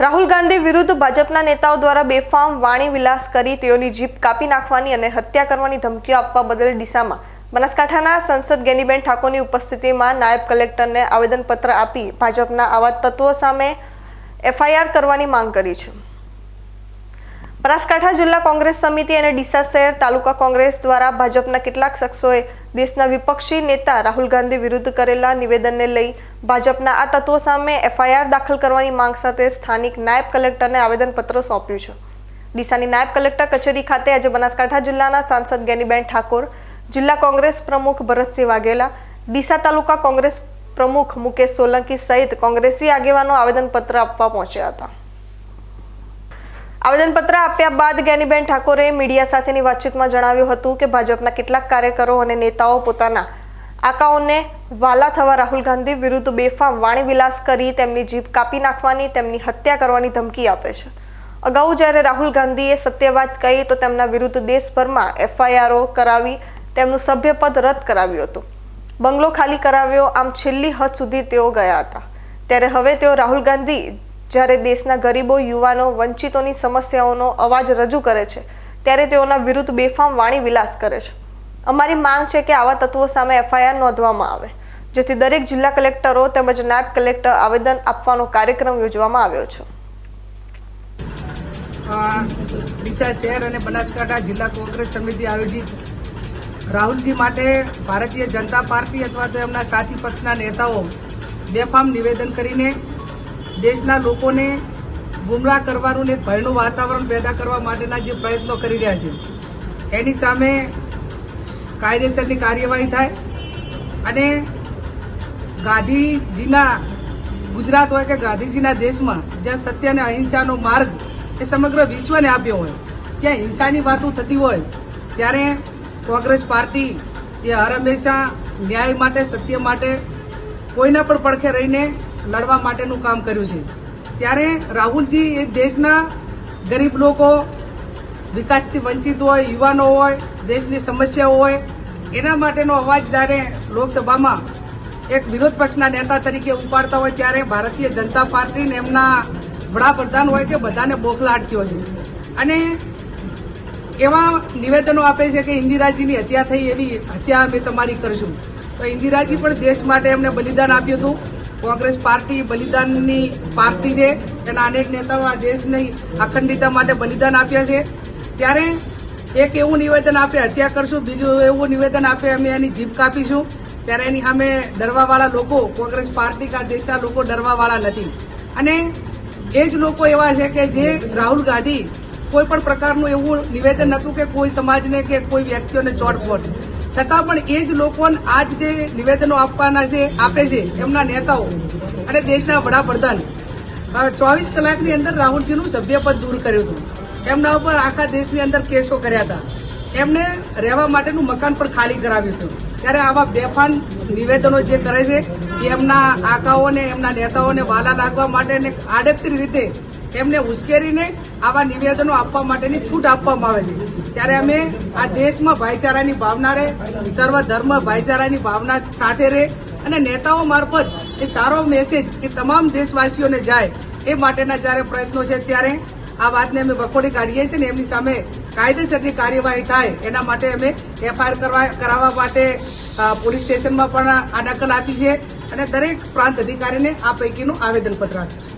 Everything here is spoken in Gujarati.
રાહુલ ગાંધી વિરુદ્ધ ભાજપના નેતાઓ દ્વારા બેફામ વાણી વિલાસ કરી તેઓની જીપ કાપી નાખવાની અને હત્યા કરવાની ધમકીઓ આપવા બદલ ડીસામાં. બનાસકાંઠાના સંસદ ગેનીબેન ઠાકોરની ઉપસ્થિતિમાં નાયબ કલેક્ટરને આવેદનપત્ર આપી ભાજપના આવા તત્વો સામે એફઆઈઆર કરવાની માંગ કરી છે. બનાસકાંઠા જિલ્લા કોંગ્રેસ સમિતિ અને ડીસા શહેર તાલુકા કોંગ્રેસ દ્વારા ભાજપના કેટલાક શખ્સોએ દેશના વિપક્ષી નેતા રાહુલ ગાંધી વિરુદ્ધ કરેલા નિવેદનને લઈ ભાજપના આ તત્વો સામે એફઆઈઆર દાખલ કરવાની માંગ સાથે સ્થાનિક નાયબ કલેક્ટરને આવેદનપત્ર સોંપ્યું છે. ડીસાની નાયબ કલેક્ટર કચેરી ખાતે આજે બનાસકાંઠા જિલ્લાના સાંસદ ગેનીબેન ઠાકોર, જિલ્લા કોંગ્રેસ પ્રમુખ ભરતસિંહ વાઘેલા, ડીસા તાલુકા કોંગ્રેસ પ્રમુખ મુકેશ સોલંકી સહિત કોંગ્રેસી આગેવાનો આવેદનપત્ર આપવા પહોંચ્યા હતા. આવેદનપત્ર આપ્યા બાદ જ્ઞાનીબેન ઠાકોરે મીડિયા સાથેની વાતચીતમાં જણાવ્યું હતું કે ભાજપના કેટલાક કાર્યકરો અને નેતાઓ પોતાના આકાઓને વાલા થવા રાહુલ ગાંધી વિરુદ્ધ બેફામ વાણીવિલાસ કરી તેમની જીભ કાપી નાખવાની, તેમની હત્યા કરવાની ધમકી આપે છે. અગાઉ જ્યારે રાહુલ ગાંધીએ સત્યવાદ કહી તો તેમના વિરુદ્ધ દેશભરમાં એફઆઈઆરઓ કરાવી તેમનું સભ્યપદ રદ કરાવ્યું હતું. બંગલો ખાલી કરાવ્યો, આમ છેલ્લી હદ સુધી તેઓ ગયા હતા. ત્યારે હવે તેઓ રાહુલ ગાંધી જ્યારે દેશના ગરીબો, યુવાનો, વંચિતોની સમસ્યાઓનો અવાજ રજૂ કરે છે, ત્યારે તેઓના વિરુદ્ધ બેફામ વાણી વિલાસ કરે છે. અમારી માંગ છે કે આવા તત્વો સામે એફઆઈઆર નોંધવામાં આવે, જેથી દરેક જિલ્લા કલેક્ટરો તેમજ નાયબ કલેક્ટર આવેદન આપવાનો કાર્યક્રમ યોજવામાં આવ્યો છે. ડીસા શહેર અને બનાસકાંઠા જિલ્લા કોંગ્રેસ સમિતિ આયોજિત રાહુલજી માટે ભારતીય જનતા પાર્ટી અથવા તો એમના સાથી પક્ષના નેતાઓ બેફામ નિવેદન કરીને દેશના લોકોને ગુમરાહ કરવાનું ને ભયનું વાતાવરણ પેદા કરવા માટેના જે પ્રયત્નો કરી રહ્યા છે, એની સામે કાયદેસરની કાર્યવાહી થાય અને ગાંધીજીના, ગુજરાત હોય કે ગાંધીજીના દેશમાં જ્યાં સત્ય અને અહિંસાનો માર્ગ એ સમગ્ર વિશ્વને આપ્યો હોય, ત્યાં હિંસાની વાતો થતી હોય, ત્યારે કોંગ્રેસ પાર્ટી એ હર હંમેશા ન્યાય માટે, સત્ય માટે કોઈના પણ પડખે રહીને લડવા માટેનું કામ કર્યું છે. ત્યારે રાહુલજી એ દેશના ગરીબ લોકો, વિકાસથી વંચિત હોય, યુવાનો હોય, દેશની સમસ્યાઓ હોય, એના માટેનો અવાજ જ્યારે લોકસભામાં એક વિરોધ પક્ષના નેતા તરીકે ઉપાડતા હોય ત્યારે ભારતીય જનતા પાર્ટીને એમના વડાપ્રધાન હોય કે બધાને બોખલાટ થયો છે. અને એવા નિવેદનો આપે છે કે ઇન્દિરાજીની હત્યા થઈ એવી હત્યા અમે તમારી કરશું. તો ઇન્દિરાજી પણ દેશ માટે એમને બલિદાન આપ્યું હતું. કોંગ્રેસ પાર્ટી બલિદાનની પાર્ટી છે. તેના અનેક નેતાઓ આ દેશની અખંડિતતા માટે બલિદાન આપ્યા છે. ત્યારે એક એવું નિવેદન આપે, હત્યા કરશું, બીજું એવું નિવેદન આપે, અમે એની જીભ કાપીશું. ત્યારે એની સામે ડરવાવાળા લોકો, કોંગ્રેસ પાર્ટી કે દેશના લોકો ડરવાવાળા નથી. અને એ જ લોકો એવા છે કે જે રાહુલ ગાંધી કોઈ પણ પ્રકારનું એવું નિવેદન નહોતું કે કોઈ સમાજને કે કોઈ વ્યક્તિઓને ચોટ પહોંચ છતાં પણ એ જ લોકોને આજ જે નિવેદનો આપવાના છે આપે છે, એમના નેતાઓ અને દેશના વડાપ્રધાન ચોવીસ કલાકની અંદર રાહુલજીનું સભ્યપદ દૂર કર્યું હતું. એમના ઉપર આખા દેશની અંદર કેસો કર્યા હતા. એમને રહેવા માટેનું મકાન પણ ખાલી કરાવ્યું હતું. ત્યારે આવા બેફાન નિવેદનો જે કરે છે, એમના આકાઓને, એમના નેતાઓને વાલા લાગવા માટે ને આડકતી રીતે એમને ઉશ્કેરીને આવા નિવેદનો આપવા માટેની છૂટ આપવામાં આવે છે. ત્યારે અમે આ દેશમાં ભાઈચારાની ભાવના રહે, સર્વધર્મ ભાઈચારાની ભાવના સાથે રહે અને નેતાઓ મારફત એ સારો મેસેજ કે તમામ દેશવાસીઓને જાય એ માટેના જ્યારે પ્રયત્નો છે ત્યારે આ વાતને અમે વખોડી કાઢીએ છીએ ને એમની સામે કાયદેસરની કાર્યવાહી થાય એના માટે અમે એફઆઈઆર કરવા, કરાવવા માટે પોલીસ સ્ટેશનમાં પણ આ નકલ આપી છે અને દરેક પ્રાંત અધિકારીને આ પૈકીનું આવેદનપત્ર આપ્યું છે.